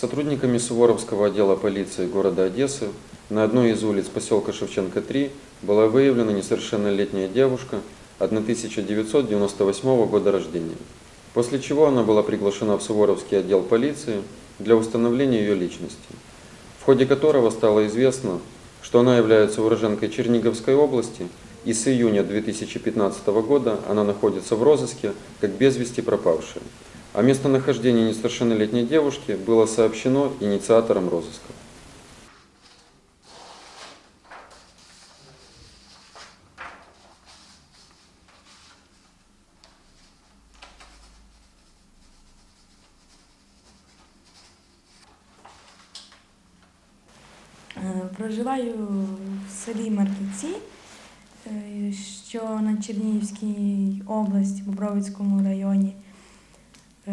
Сотрудниками Суворовского отдела полиции города Одессы на одной из улиц поселка Шевченко-3 была выявлена несовершеннолетняя девушка 1998 года рождения, после чего она была приглашена в Суворовский отдел полиции для установления ее личности, в ходе которого стало известно, что она является уроженкой Черниговской области и с июня 2015 года она находится в розыске как без вести пропавшая. О местонахождении несовершеннолетней девушки было сообщено инициатором розыска. Е, Проживаю в селі Марківці, е, що на Чернігівській області, Бобровицькому районі. Е,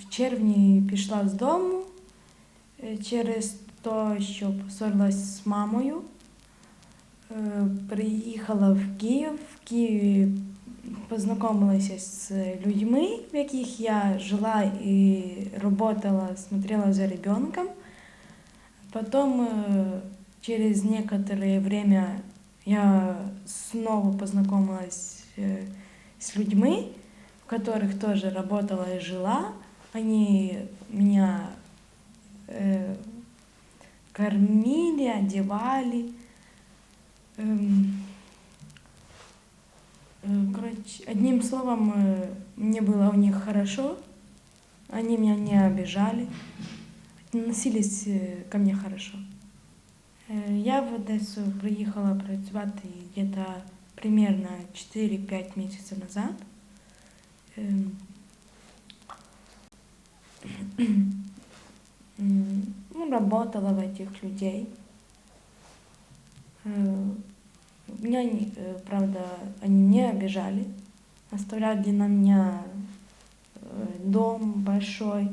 В червні пішла з дому е, через те, що посорилась з мамою. Е, Приїхала в Київ. В Києві познайомилася з людьми, в яких я жила і працювала, смотрела за ребенком. Потом э, через некоторое время я снова познакомилась э, с людьми, в которых тоже работала и жила. Они меня э, кормили, одевали. Эм, э, короче, одним словом, э, мне было у них хорошо. Они меня не обижали относились е, ко мне хорошо. Е, Я в Одесу приїхала працювати где-то примерно 4-5 місяців назад. Ем, м, Ну, работала в этих людей. Э, Меня, э, правда, они не обижали. Оставляли на меня э, дом большой.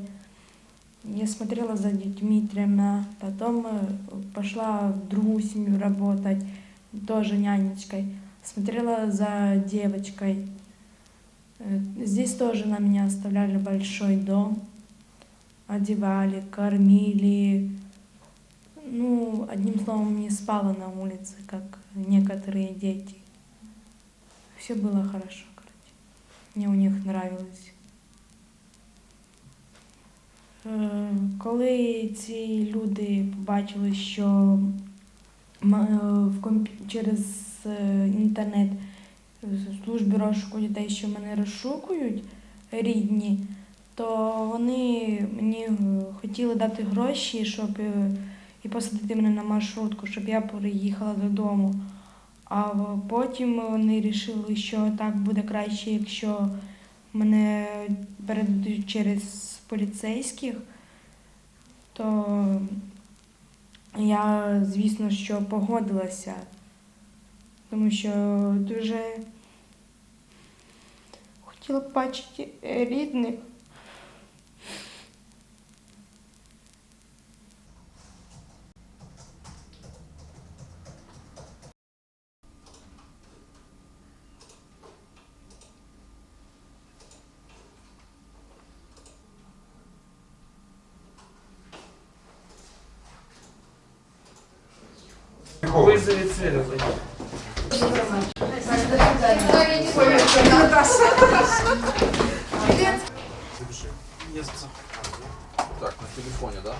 Я смотрела за детьми тремя, потом пошла в другую семью работать, тоже нянечкой. Смотрела за девочкой. Э, Здесь тоже на меня оставляли большой дом, одевали, кормили. Ну, одним словом, не спала на улице, как некоторые дети. Все было хорошо, короче. Мне у них нравилось. Е, Коли ці люди побачили, що через е, інтернет службі розшуку дітей, що мене розшукують рідні, то вони мені е, хотіли дати гроші, щоб е, і посадити мене на маршрутку, щоб я переїхала додому. А потім вони вирішили, що так буде краще, якщо мене передадуть через поліцейських, то я, звісно, що погодилася, тому що дуже хотіла б бачити рідних. Вызови цель. Так, на телефоне, да?